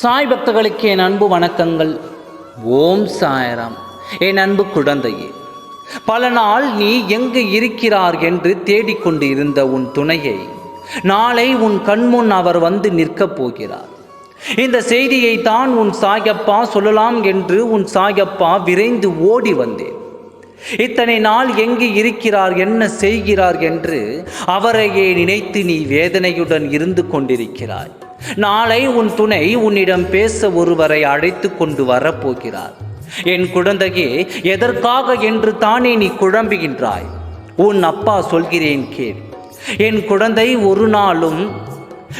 சாய் பக்தர்களுக்கு என் அன்பு வணக்கங்கள். ஓம் சாயராம். என் அன்பு குழந்தையே பல நாள் நீ எங்கு இருக்கிறார் என்று தேடிக்கொண்டு இருந்த உன் துணையை நாளை உன் கண்முன் அவர் வந்து நிற்கப் போகிறார். இந்த செய்தியை தான் உன் சாயப்பா சொல்லலாம் என்று உன் சாயப்பா விரைந்து ஓடி வந்தேன். இத்தனை நாள் எங்கு இருக்கிறார் என்ன செய்கிறார் என்று அவரையே நினைத்து நீ வேதனையுடன் இருந்து கொண்டிருக்கிறாய். நாளை உன் துணை உன்னிடம் பேச ஒருவரை அழைத்து கொண்டு வரப்போகிறார். என் குழந்தையே எதற்காக என்று தானே நீ குழம்புகின்றாய்? உன் அப்பா சொல்கிறேன் கேள். என் குழந்தை ஒரு நாளும்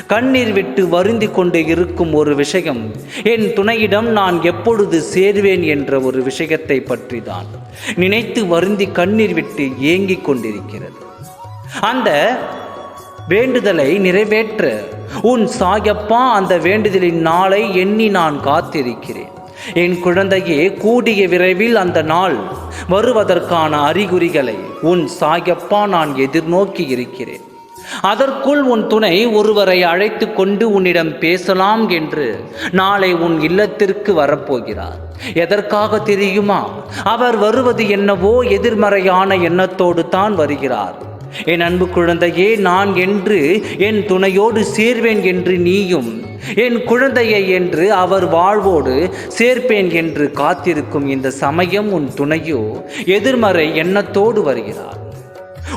கண்ணீர் விட்டு வருந்தி கொண்டு இருக்கும் ஒரு விஷயம். என் துணையிடம் நான் எப்பொழுது சேர்வேன் என்ற ஒரு விஷயத்தை பற்றி தான் நினைத்து வருந்தி கண்ணீர் விட்டு ஏங்கிக் கொண்டிருக்கிறது. அந்த வேண்டுதலை நிறைவேற்ற உன் சாயப்பா அந்த வேண்டுதலின் நாளை எண்ணி நான் காத்திருக்கிறேன். என் குழந்தையே கூடிய விரைவில் அந்த நாள் வருவதற்கான அறிகுறிகளை உன் சாயப்பா நான் எதிர்நோக்கி இருக்கிறேன். அதற்குள் உன் துணை ஒருவரை அழைத்து கொண்டு உன்னிடம் பேசலாம் என்று நாளை உன் இல்லத்திற்கு வரப்போகிறார். எதற்காக தெரியுமா? அவர் வருவது என்னவோ எதிர்மறையான எண்ணத்தோடு தான் வருகிறார். என் அன்பு குழந்தையே நான் என்று என் துணையோடு சேர்வேன் என்று நீயும் என் குழந்தையை என்று அவர் வாழ்வோடு சேர்ப்பேன் என்று காத்திருக்கும் இந்த சமயம் உன் துணையோ எதிர்மறை எண்ணத்தோடு வருகிறார்.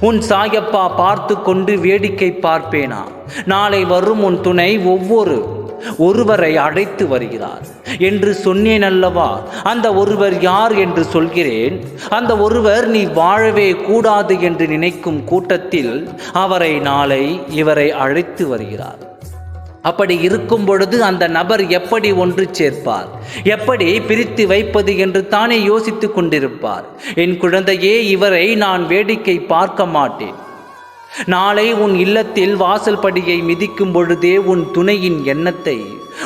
உன் சாயப்பா பார்த்து கொண்டு வேடிக்கை பார்ப்பேனா? நாளை வரும் உன் துணை ஒவ்வொரு ஒருவரை அழைத்து வருகிறார். என்று சொன்னேன் அல்லவா அந்த ஒருவர் யார் என்று சொல்கிறேன். அந்த ஒருவர் நீ வாழவே கூடாது என்று நினைக்கும் கூட்டத்தில் அவரை நாளை இவரை அழைத்து வருகிறார். அப்படி இருக்கும் பொழுது அந்த நபர் எப்படி ஒன்று சேர்ப்பார்? எப்படி பிரித்து வைப்பது என்று தானே யோசித்து கொண்டிருப்பார். என் குழந்தையே இவரை நான் வேடிக்கை பார்க்க மாட்டேன். நாளை உன் இல்லத்தில் வாசல் படியை மிதிக்கும் பொழுதே உன் துணையின் எண்ணத்தை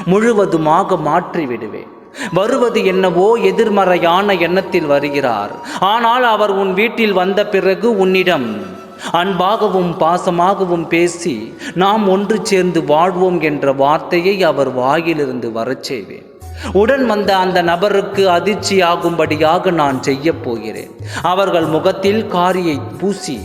முழுவதுமாக மாற்றி விடுவேன் வருவது என்னவோ எதிர்மறையான எண்ணத்தில் வருகிறார். ஆனால் அவர் உன் வீட்டில் வந்த பிறகு உன்னிடம் அன்பாகவும் பாசமாகவும் பேசி நாம் ஒன்று சேர்ந்து வாழ்வோம் என்ற வார்த்தையை அவர் வாயிலிருந்து வரச் செய்வேன். உடன் வந்த அந்த நபருக்கு அதிர்ச்சியாகும்படியாக நான் செய்ய போகிறேன். அவர்கள் முகத்தில் காரியை பூசி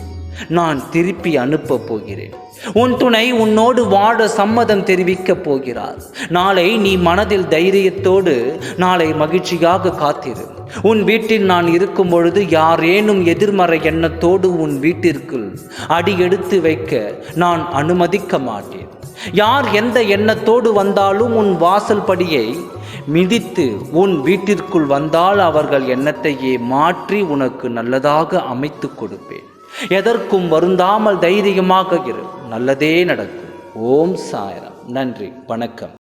நான் திருப்பி அனுப்பப் போகிறேன். உன் துணை உன்னோடு வாழ சம்மதம் தெரிவிக்கப் போகிறார். நாளை நீ மனதில் தைரியத்தோடு நாளை மகிழ்ச்சியாக காத்திரு. உன் வீட்டில் நான் இருக்கும் பொழுது யாரேனும் எதிர்மறை எண்ணத்தோடு உன் வீட்டிற்குள் அடி எடுத்து வைக்க நான் அனுமதிக்க மாட்டேன். யார் எந்த எண்ணத்தோடு வந்தாலும் உன் வாசல் படியை மிதித்து உன் வீட்டிற்குள் வந்தால் அவர்கள் எண்ணத்தையே மாற்றி உனக்கு நல்லதாக அமைத்து கொடுப்பேன். எதற்கும் வருந்தாமல் தைரியமாக இரு நல்லதே நடக்கும். ஓம் சாயரம். நன்றி. வணக்கம்.